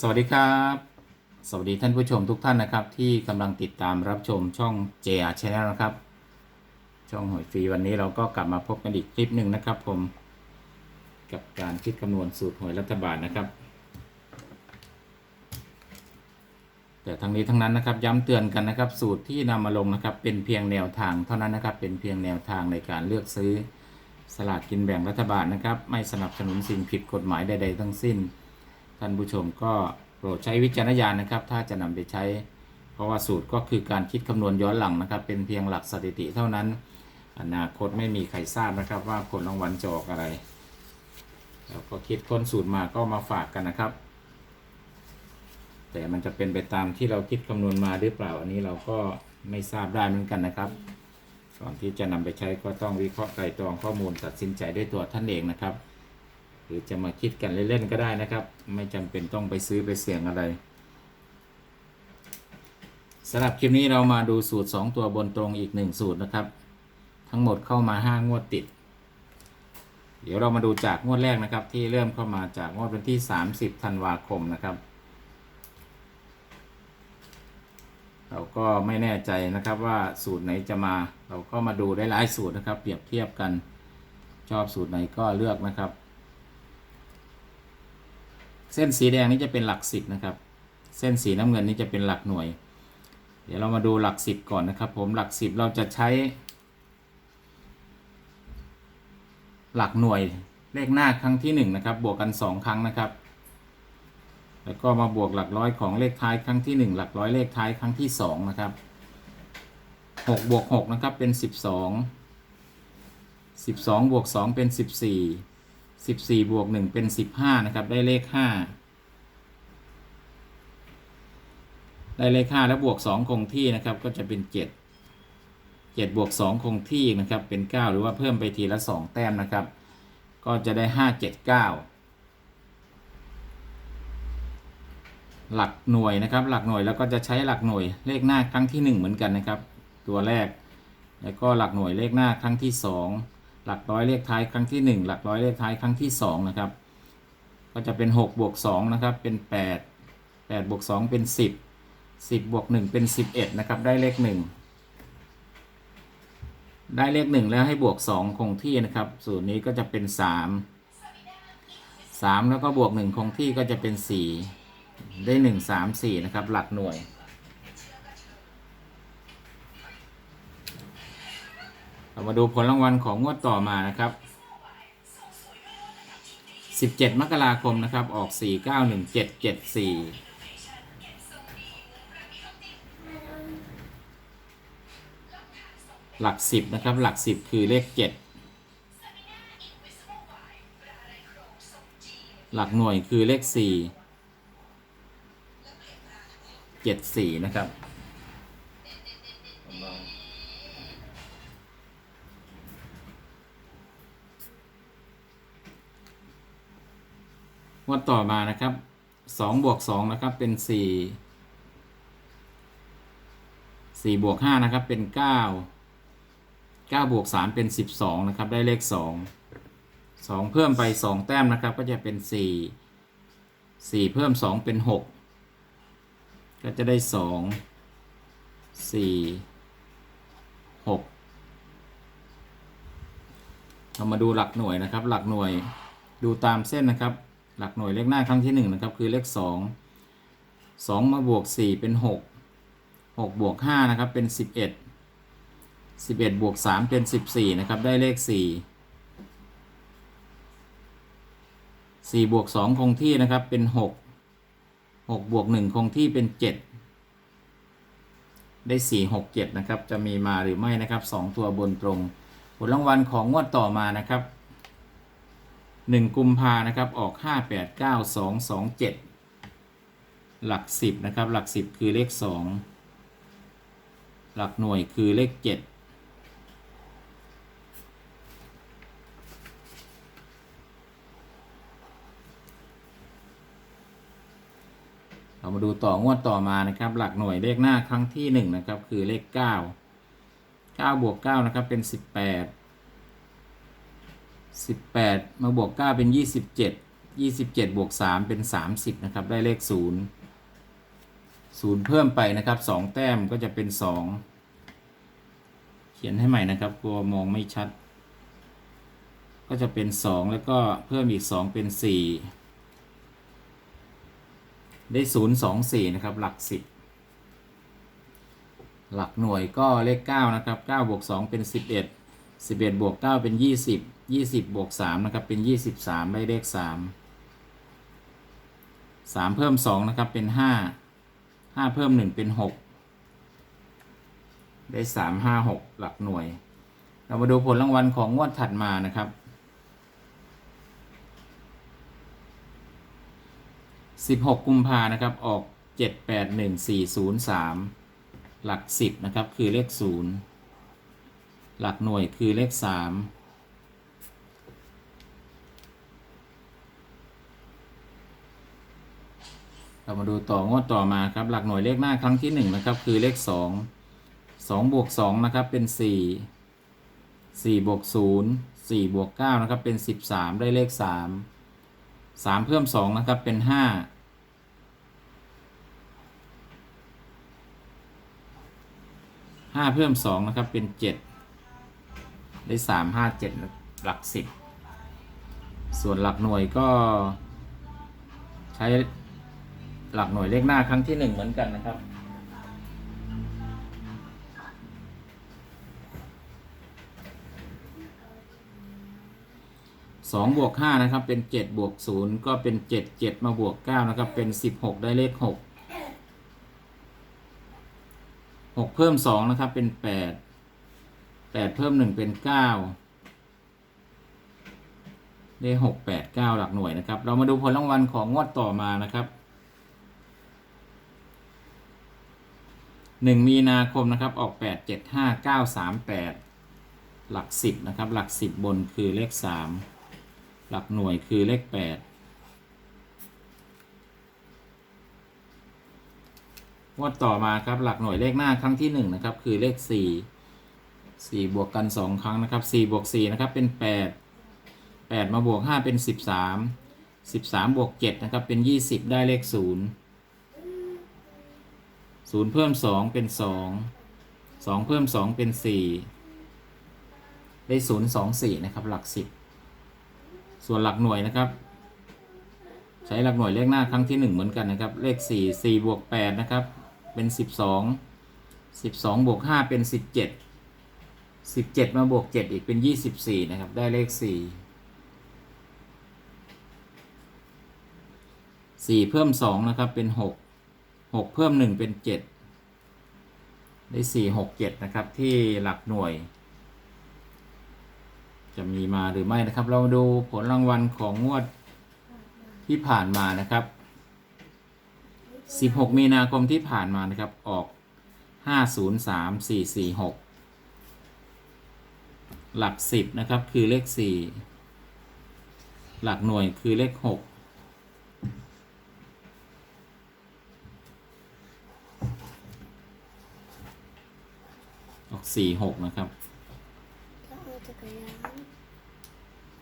สวัสดีครับ สวัสดีท่านผู้ชมทุกท่านนะครับ ที่กำลังติดตามรับชมช่อง JR Channel นะครับ ช่องหวยฟรีวันนี้เราก็กลับมาพบกันอีกคลิปหนึ่งนะครับ ผมกับการคิดคำนวณสูตรหวยรัฐบาลนะครับ แต่ทั้งนี้ทั้งนั้นนะครับย้ำเตือนกันนะครับ สูตรที่นำมาลงนะครับ เป็นเพียงแนวทางเท่านั้นนะครับ เป็นเพียงแนวทางในการเลือกซื้อสลากกินแบ่งรัฐบาลนะครับ ไม่สนับสนุนสิ่งผิดกฎหมายใดๆทั้งสิ้น ท่านผู้ชมก็โปรดใช้วิจารณญาณนะครับ ถ้าจะนำไปใช้ เพราะว่าสูตรก็คือการคิดคำนวณย้อนหลังนะครับ เป็นเพียงหลักสถิติเท่านั้น อนาคตไม่มีใครทราบนะครับ ว่าผลรางวัลจะออกอะไรเราก็คิดค้นสูตรมาก็มาฝากกันนะครับ แต่มันจะเป็นไปตามที่เราคิดคำนวณมาหรือเปล่าอันนี้เราก็ไม่ทราบได้เหมือนกันนะครับก่อนที่จะนำไปใช้ก็ต้องวิเคราะห์ไตรตรองข้อมูลตัดสินใจด้วยตัวท่านเองนะครับ หรือจะมาคิดกันเล่นๆก็ได้นะครับ ไม่จำเป็นต้องไปซื้อไปเสี่ยงอะไรสำหรับคลิปนี้เรามาดูสูตร 2 ตัวบนตรงอีก 1 สูตรนะครับ ทั้งหมดเข้ามา 5 งวดติด เดี๋ยวเรามาดูจากงวดแรกนะครับ ที่เริ่มเข้ามาจากงวดวันที่ 30ธันวาคมนะครับ เราก็ไม่แน่ใจนะครับว่าสูตรไหนจะมา เราก็มาดูได้หลายสูตรนะครับ เปรียบเทียบกันชอบสูตรไหนก็เลือกนะครับ เส้นสีแดงนี่จะเป็นหลักสิบนะครับ เส้นสีน้ำเงินนี่จะเป็นหลักหน่วย เดี๋ยวเรามาดูหลักสิบก่อนนะครับ ผมหลักสิบเราจะใช้ หลักหน่วยเลขหน้าครั้งที่หนึ่งนะครับ บวกกันสองครั้งนะครับ แล้วก็มาบวกหลักร้อยของเลขท้ายครั้งที่หนึ่งหลักร้อยเลขท้ายครั้งที่สองนะครับหกบวกหกนะครับเป็นสิบสองสิบสองบวกสองเป็นสิ บสี่สิบสี่บวกหนึ่งเป็นสิบห้านะครับ ได้เลขห้าได้เลขห้าแล้วบวกสองคงที่นะครับ ก็จะเป็นเจ็ดเจ็ดบวกสองคงที่นะครับ เป็นเก้าหรือว่าเพิ่มไปทีละสองแต้มนะครับ ก็จะได้ห้าเจ็ดเก้าหลักหน่วยนะครับ หลักหน่วยแล้วก็จะใช้หลักหน่วยเลขหน้าครั้งที่ 1 เหมือนกันนะครับ ตัวแรก แล้วก็หลักหน่วยเลขหน้าครั้งที่ 2 หลักร้อยเลขท้ายครั้งที่ 1 หลักร้อยเลขท้ายครั้งที่2นะครับ ก็จะเป็น6บวก2นะครับ เป็น 8 8บวก2เป็น 10 10บวก1เป็น 11 นะครับ ได้เลข 1 ได้เลข 1 แล้วให้บวก 2 คงที่นะครับ สูตรนี้ก็จะเป็น 3 3 แล้วก็บวก 1 คงที่ก็จะเป็น 4 ได้หนึ่งสามสี่นะครับ หลักหน่วย เรามาดูผลรางวัลของงวดต่อมานะครับสิบเจ็ดมกราคมนะครับ ออกสี่เก้าหนึ่งเจ็ดเจ็ดสี่หลักสิบนะครับ หลักสิบคือเลขเจ็ดหลักหน่วยคือเลขสี่เจ็ดสี่นะครับ งวดต่อมานะครับสองบวกสองนะครับเป็นสี่สี่บวกห้านะครับเป็นเก้าเก้าบวกสามเป็นสิบสองนะครับได้เลขสองสองเพิ่มไปสองแต้มนะครับก็จะเป็นสี่สี่เพิ่มสองเป็นหกก็จะได้สองสี่หกเรามาดูหลักหน่วยนะครับ หลักหน่วยดูตามเส้นนะครับ หลักหน่วยเลขหน้าครั้งที่หนึ่งนะครับคือเลขสองสองมาบวกสี่เป็นหกหกบวกห้านะครับเป็นสิบเอ็ดสิบเอ็ดบวกสามเป็นสิบสี่นะครับได้เลขสี่สี่บวกสองคงที่นะครับเป็นหกหกบวกหนึ่งคงที่เป็นเจ็ดได้สี่หกเจ็ดนะครับจะมีมาหรือไม่นะครับสองตัวบนตรง ผลรางวัลของงวดต่อมานะครับ หนึ่งกุมภานะครับออกห้าแปดเก้าสองสองเจ็ดหลักสิบนะครับ หลักสิบคือเลขสองหลักหน่วยคือเลขเจ็ดเรามาดูต่องวดต่อมานะครับ หลักหน่วยเลขหน้าครั้งที่หนึ่งนะครับคือเลขเก้าเก้าบวกเก้านะครับเป็นสิ บแปดสิบแปดมาบวกเก้าเป็นยี่สิบเจ็ดยี่สิบเจ็ดบวกสามเป็นสามสิบนะครับ ได้เลขศูนย์ศูนย์เพิ่มไปนะครับสองแต้มก็จะเป็นสองเขียนให้ใหม่นะครับ กลัวมองไม่ชัด ก็จะเป็นสองแล้วก็เพิ่มอีกสองเป็นสี่ได้ศูนย์สองสี่นะครับ หลักสิบหลักหน่วยก็เลขเก้านะครับเก้าบวกสองเป็นสิบเอ็ดสิบเอ็ดบวกเก้าเป็นยี่สิบ ยี่สิบบวกสามนะครับ เป็นยี่สิบสามได้เลขสามสามเพิ่มสองนะครับ เป็นห้าห้าเพิ่มหนึ่งเป็นหกได้สามห้าหกหลักหน่วย เรามาดูผลรางวัลของงวดถัดมานะครับ16กุมภานะครับ ออก781403หนึ่งสี่ศูนย์สามหลัก10นะครับ คือเลข0หลักหน่วยคือเลข3 เรามาดูต่องวดต่อมาครับ หลักหน่วยเลขหน้าครั้งที่1นะครับคือเลข 2 2บวก2นะครับเป็น 4 4บวก0 4บวก9นะครับเป็น 13 ได้เลข 3 3 เพิ่ม 2 นะครับเป็น5ห้าเพิ่มสองนะครับเป็นเจ็ดได้สามห้าเจ็ดหลักสิบส่วนหลักหน่วยก็ใช้ หลักหน่วยเลขหน้าครั้งที่หนึ่งเหมือนกันนะครับ สองบวกห้านะครับ เป็นเจ็ดบวกศูนย์ก็เป็นเจ็ดเจ็ดมาบวกเก้านะครับ เป็นสิบหกได้เลขหกหกเพิ่มสองนะครับ เป็นแปดแปดเพิ่มหนึ่งเป็นเก้าได้หกแปดเก้าหลักหน่วยนะครับ เรามาดูผลรางวัลของงวดต่อมานะครับ หนึ่งมีนาคมนะครับออกแปดเจ็ดห้าเก้าสามแปดหลักสิบนะครับหลักสิบบนคือเลขสามหลักหน่วยคือเลขแปดงวดต่อมาครับหลักหน่วยเลขหน้าครั้งที่หนึ่งนะครับคือเลขสี่สี่บวกกันสองครั้งนะครับสี่บวกสี่นะครับเป็นแปดแปดมาบวกห้าเป็นสิบสามสิบสามบวกเจ็ดนะครับเป็นยี่สิบได้เลขศูนย์ ศูนย์เพิ่มสองเป็นสองสองเพิ่มสองเป็นสี่ได้ศูนย์สองสี่นะครับ หลักสิบส่วนหลักหน่วยนะครับ ใช้หลักหน่วยเลขหน้าครั้งที่หนึ่งเหมือนกันนะครับ เลขสี่สี่บวกแปดนะครับ เป็นสิบสองสิบสองบวกห้าเป็นสิบเจ็ดสิบเจ็ดมาบวกเจ็ดอีกเป็นยี่สิบสี่นะครับ ได้เลขสี่สี่เพิ่มสองนะครับเป็นหก หกเพิ่มหนึ่งเป็นเจ็ดได้สี่หกเจ็ดนะครับ ที่หลักหน่วย จะมีมาหรือไม่นะครับ เรามาดูผลรางวัลของงวดที่ผ่านมานะครับ 16 มีนาคมที่ผ่านมานะครับ ออก 503446 หลัก 10 นะครับ คือเลข 4 หลักหน่วยคือเลข 6 ออก46นะครับจะเอาจักรยาน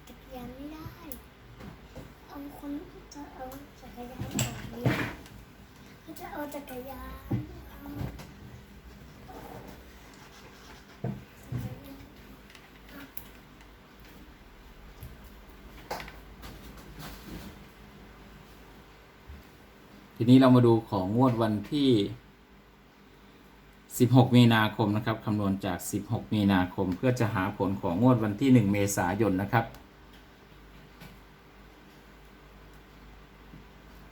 จักรยานไม่ได้ เอาคนจะเอาจักรยานออกนี้เขาจะเอาจักรยานเอาจักรยานทีนี้เรามาดูของงวดวันที่ 16 มีนาคมนะครับคำนวณจาก 16 มีนาคม เพื่อจะหาผลของงวดวันที่ 1 เมษายนนะครับ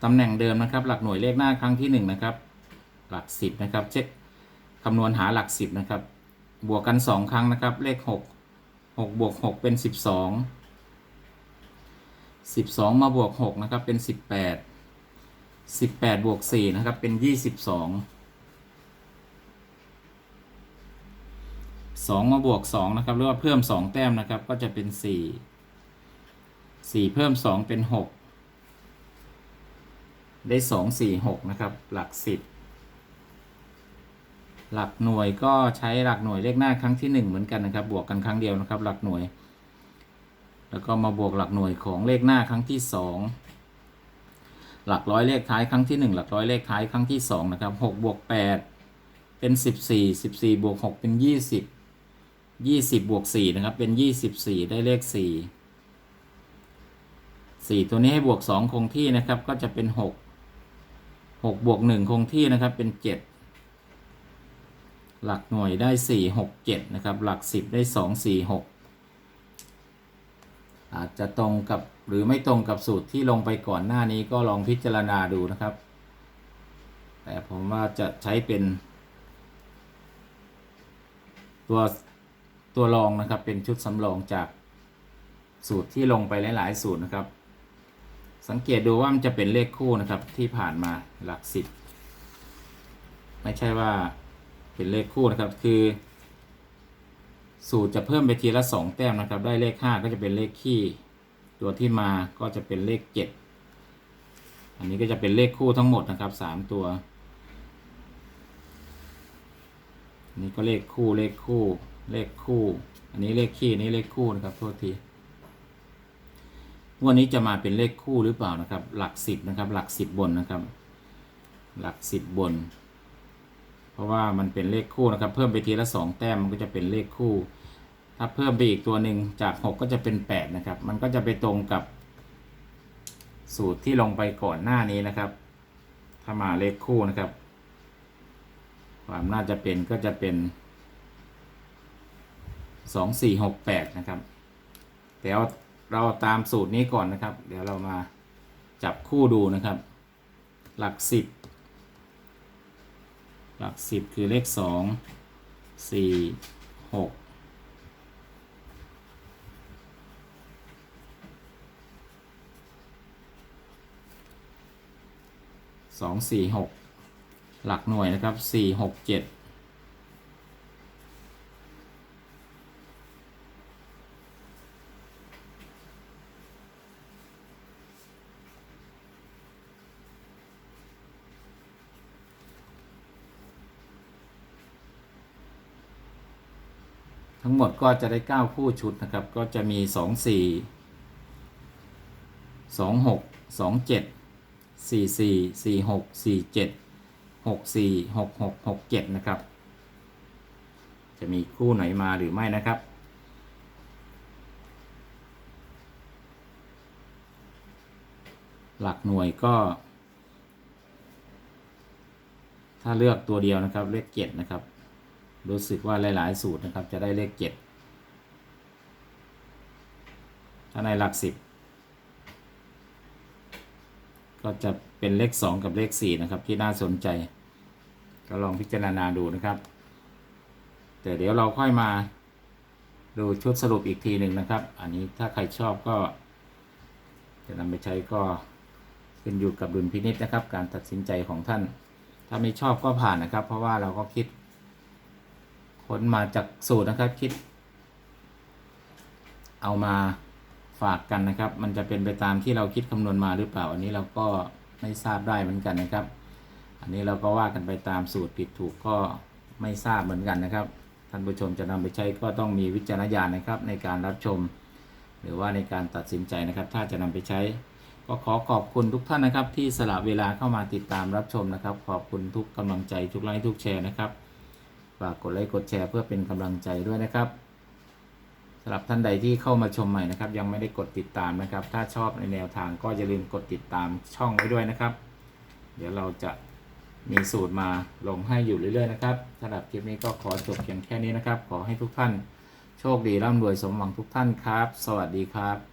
ตำแหน่งเดิมนะครับ หลักหน่วยเลขหน้าครั้งที่ 1 นะครับ หลัก 10 นะครับ เช็คคำนวณหาหลัก 10 นะครับ บวกกัน 2 ครั้งนะครับ เลข 6 6บวก6เป็น 12 12 มาบวก 6 นะครับ เป็น 18สิบแปดบวกสี่นะครับ เป็นยี่ สองมาบวกสองนะครับหรือว่าเพิ่มสองแต้มนะครับ ก็จะเป็นสี่สี่เพิ่มสองเป็นหกได้สองสี่หกนะครับ หลักสิบหลักหน่วยก็ใช้หลักหน่วยเลขหน้าครั้งที่หนึ่งเหมือนกันนะครับ บวกกันครั้งเดียวนะครับ หลักหน่วย แล้วก็มาบวกหลักหน่วยของเลขหน้าครั้งที่สองหลักร้อยเลขท้ายครั้งที่หนึ่งหลักร้อยเลขท้ายครั้งที่สองนะครับหกบวกแปดเป็นสิบสี่สิบสี่บวกหกเป็นยี่สิบ ยี่สิบบวกสี่นะครับ เป็นยี่สิบสี่ได้เลขสี่สี่ตัวนี้ให้บวกสองคงที่นะครับ ก็จะเป็นหกหกบวกหนึ่งคงที่นะครับ เป็นเจ็ดหลักหน่วยได้สี่หกเจ็ดนะครับ หลักสิบได้สองสี่หกอาจจะตรงกับหรือไม่ตรงกับสูตรที่ลงไปก่อนหน้านี้ก็ลองพิจารณาดูนะครับ แต่ผมว่าจะใช้เป็น ตัว ตัวรองนะครับเป็นชุดสำรองจากสูตรที่ลงไปหลาย ๆ สูตรนะครับ สังเกตดูว่ามันจะเป็นเลขคู่นะครับที่ผ่านมาหลักสิบไม่ใช่ว่าเป็นเลขคู่นะครับคือ สูตรจะเพิ่มไปทีละสองแต้มนะครับ ได้เลขห้าก็จะเป็นเลขคี่ตัวที่มาก็จะเป็นเลขเจ็ดอันนี้ก็จะเป็นเลขคู่ทั้งหมดนะครับสามตัวนนี้ก็เลขคู่เลขคู่ เลขคู่ อันนี้เลขคี่นี้เลขคู่นะครับโทษทีวันนี้จะมาเป็นเลขคู่หรือเปล่านะครับ หลักสิบนะครับ หลักสิบบนนะครับ หลักสิบบน เพราะว่ามันเป็นเลขคู่นะครับ เพิ่มไปทีละสองแต้มมันก็จะเป็นเลขคู่ ถ้าเพิ่มไปอีกตัวหนึ่งจากหกก็จะเป็นแปดนะครับ มันก็จะไปตรงกับสูตรที่ลงไปก่อนหน้านี้นะครับ ถ้ามาเลขคู่นะครับ ความน่าจะเป็นก็จะเป็น สองสี่หกแปดนะครับแต่เอาเราตามสูตรนี้ก่อนนะครับ เดี๋ยวเรามาจับคู่ดูนะครับ หลักสิบหลักสิบคือเลขสองสี่หกสองสี่หกหลักหน่วยนะครับสี่หกเจ็ด มดก็จะได้ 9 คู่ชุดนะครับ ก็จะมี 2 4 2 6 2 7 4 4 4 6 4 7 6 4 6 6 6 7 นะครับ จะมีคู่ไหนมาหรือไม่นะครับ หลักหน่วยก็ ถ้าเลือกตัวเดียวนะครับเลขเจ็ดนะครับ รู้สึกว่าหลาย ๆ สูตรนะครับ จะได้เลขเจ็ดถ้าในหลักสิบก็จะเป็นเลขสองกับเลขสี่นะครับ ที่น่าสนใจ ก็ลองพิจารณาดูนะครับ แต่เดี๋ยวเราค่อยมาดูชุดสรุปอีกทีหนึ่งนะครับ อันนี้ถ้าใครชอบก็ จะนำไปใช้ก็ขึ้นอยู่กับดุลพินิจนะครับ การตัดสินใจของท่าน ถ้าไม่ชอบก็ผ่านนะครับ เพราะว่าเราก็คิด ค้นมาจากสูตรนะครับคิด เอามาฝากกันนะครับ มันจะเป็นไปตามที่เราคิดคำนวณมาหรือเปล่า อันนี้เราก็ไม่ทราบได้เหมือนกันนะครับ อันนี้เราก็ว่ากันไปตามสูตรผิดถูกก็ไม่ทราบเหมือนกันนะครับท่านผู้ชมจะนำไปใช้ก็ต้องมีวิจารณญาณนะครับ ในการรับชม หรือว่าในการตัดสินใจนะครับ ถ้าจะนำไปใช้ ก็ขอขอบคุณทุกท่านนะครับ ที่สละเวลาเข้ามาติดตามรับชมนะครับ ขอบคุณทุกกำลังใจทุกไลค์ทุกแชร์นะครับ ฝากกดไลค์กดแชร์เพื่อเป็นกำลังใจด้วยนะครับสำหรับท่านใดที่เข้ามาชมใหม่นะครับ ยังไม่ได้กดติดตามนะครับ ถ้าชอบในแนวทางก็อย่าลืมกดติดตามช่องไว้ด้วยนะครับ เดี๋ยวเราจะมีสูตรมาลงให้อยู่เรื่อยๆนะครับสำหรับคลิปนี้ก็ขอจบเพียงแค่นี้นะครับ ขอให้ทุกท่านโชคดีร่ำรวยสมหวังทุกท่านครับ สวัสดีครับ